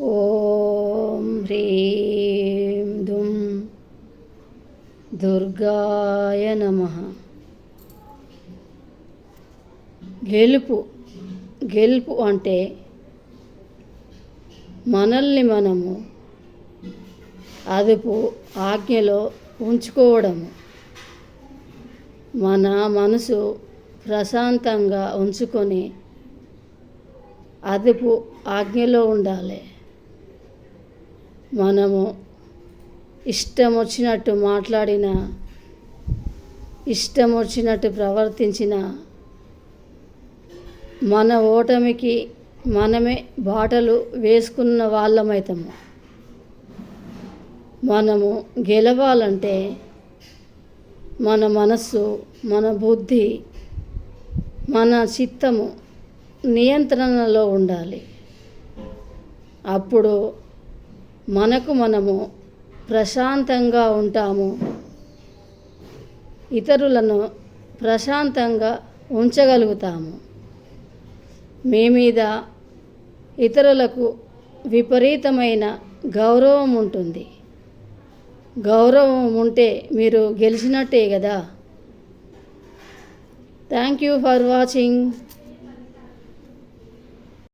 ఓం హ్రీం దుం దుర్గాయ నమ. గెలుపు గెలుపు అంటే మనల్ని మనము అదుపు ఆజ్ఞలో ఉంచుకోవడము. మన మనసు ప్రశాంతంగా ఉంచుకొని అదుపు ఆజ్ఞలో ఉండాలి. మనము ఇష్టం వచ్చినట్టు మాట్లాడిన ఇష్టం వచ్చినట్టు ప్రవర్తించిన మన ఓటమికి మనమే బాటలు వేసుకున్న వాళ్ళమవుతాము మనము గెలవాలంటే మన మనస్సు మన బుద్ధి మన చిత్తము నియంత్రణలో ఉండాలి. అప్పుడు మనకు మనము ప్రశాంతంగా ఉంటాము. ఇతరులను ప్రశాంతంగా ఉంచగలుగుతాము. మీ మీద ఇతరులకు విపరీతమైన గౌరవం ఉంటుంది. గౌరవం ఉంటే మీరు గెలిచినట్టే కదా. Thank you for watching